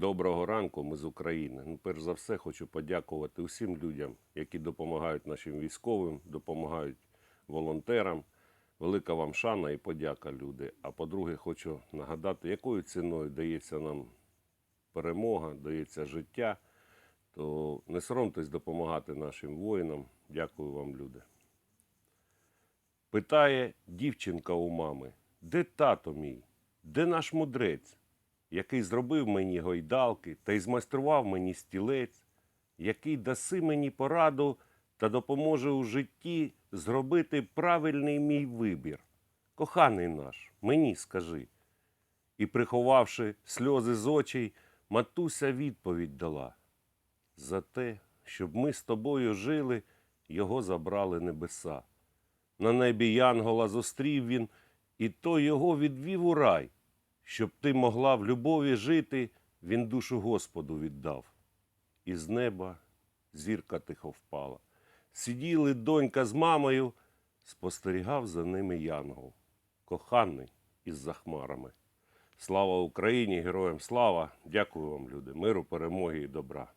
Доброго ранку, ми з України. Ну, перш за все, хочу подякувати усім людям, які допомагають нашим військовим, допомагають волонтерам. Велика вам шана і подяка, люди. А по-друге, хочу нагадати, якою ціною дається нам перемога, дається життя. То не соромтесь допомагати нашим воїнам. Дякую вам, люди. Питає дівчинка у мами: де тато мій? Де наш мудрець? Який зробив мені гойдалки та й змайстрував мені стілець, який даси мені пораду та допоможе у житті зробити правильний мій вибір. Коханий наш, мені скажи. І, приховавши сльози з очей, матуся відповідь дала. За те, щоб ми з тобою жили, його забрали небеса. На небі Янгола зустрів він, і той його відвів у рай. Щоб ти могла в любові жити, він душу Господу віддав. І з неба зірка тихо впала. Сиділи донька з мамою, спостерігав за ними Янгол, коханий із захмарами. Слава Україні, героям слава! Дякую вам, люди, миру, перемоги і добра.